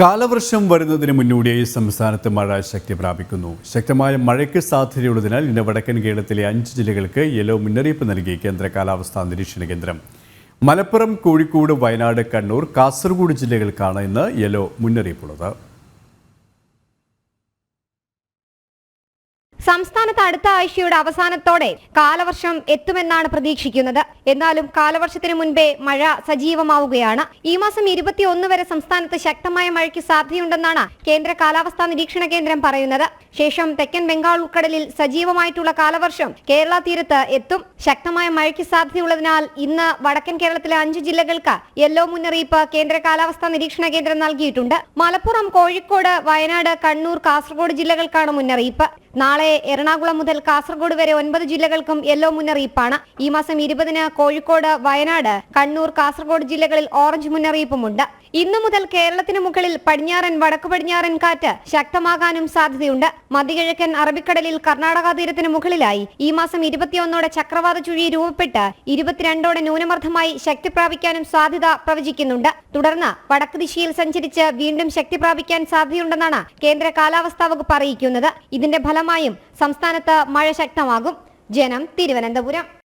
കാലവർഷം വരുന്നതിന് മുന്നോടിയായി സംസ്ഥാനത്ത് മഴ ശക്തി പ്രാപിക്കുന്നു. ശക്തമായ മഴയ്ക്ക് സാധ്യതയുള്ളതിനാൽ ഇന്ന് വടക്കൻ കേരളത്തിലെ അഞ്ച് ജില്ലകൾക്ക് യെല്ലോ മുന്നറിയിപ്പ് നൽകി കേന്ദ്ര കാലാവസ്ഥാ നിരീക്ഷണ കേന്ദ്രം. മലപ്പുറം കോഴിക്കോട് വയനാട് കണ്ണൂർ കാസർഗോഡ് ജില്ലകൾക്കാണ് ഇന്ന് യെല്ലോ മുന്നറിയിപ്പുള്ളത്. സംസ്ഥാനത്ത് അടുത്ത ആഴ്ചയുടെ അവസാനത്തോടെ കാലവർഷം എത്തുമെന്നാണ് പ്രതീക്ഷിക്കുന്നത്. എന്നാലും കാലവർഷത്തിന് മുൻപേ മഴ സജീവമാവുകയാണ്. ഈ മാസം ഇരുപത്തിയൊന്ന് വരെ സംസ്ഥാനത്ത് ശക്തമായ മഴയ്ക്ക് സാധ്യതയുണ്ടെന്നാണ് കേന്ദ്ര കാലാവസ്ഥാ നിരീക്ഷണ കേന്ദ്രം പറയുന്നത്. ശേഷം തെക്കൻ ബംഗാൾ ഉൾക്കടലിൽ സജീവമായിട്ടുള്ള കാലവർഷം കേരള തീരത്ത് എത്തും. ശക്തമായ മഴയ്ക്ക് സാധ്യതയുള്ളതിനാൽ ഇന്ന് വടക്കൻ കേരളത്തിലെ അഞ്ച് ജില്ലകൾക്ക് യെല്ലോ മുന്നറിയിപ്പ് കേന്ദ്ര കാലാവസ്ഥാ നിരീക്ഷണ കേന്ദ്രം നൽകിയിട്ടുണ്ട്. മലപ്പുറം കോഴിക്കോട് വയനാട് കണ്ണൂർ കാസർഗോഡ് ജില്ലകൾക്കാണ് മുന്നറിയിപ്പ്. നാളെ എറണാകുളം മുതൽ കാസർഗോഡ് വരെ ഒൻപത് ജില്ലകൾക്കും യെല്ലോ മുന്നറിയിപ്പാണ്. ഈ മാസം ഇരുപതിന് കോഴിക്കോട് വയനാട് കണ്ണൂർ കാസർഗോഡ് ജില്ലകളിൽ ഓറഞ്ച് മുന്നറിയിപ്പുമുണ്ട്. ഇന്നു മുതൽ കേരളത്തിന് മുകളിൽ പടിഞ്ഞാറൻ വടക്കു പടിഞ്ഞാറൻ കാറ്റ് ശക്തമാകാനും സാധ്യതയുണ്ട്. മധ്യകിഴക്കൻ അറബിക്കടലിൽ കർണാടക തീരത്തിന് മുകളിലായി. ഈ മാസം ഇരുപത്തിയൊന്നോടെ ചക്രവാത ചുഴി രൂപപ്പെട്ട് ഇരുപത്തിരണ്ടോടെ ന്യൂനമർദ്ദമായി ശക്തി പ്രാപിക്കാനും സാധ്യത പ്രവചിക്കുന്നുണ്ട്. തുടർന്ന് വടക്ക് ദിശയിൽ സഞ്ചരിച്ച് വീണ്ടും ശക്തി പ്രാപിക്കാൻ സാധ്യതയുണ്ടെന്നാണ് കേന്ദ്ര കാലാവസ്ഥാ വകുപ്പ് അറിയിക്കുന്നത്. ഇതിന്റെ ഫലമായും സംസ്ഥാനത്ത് മഴ ശക്തമാകും. ജനം തിരുവനന്തപുരം.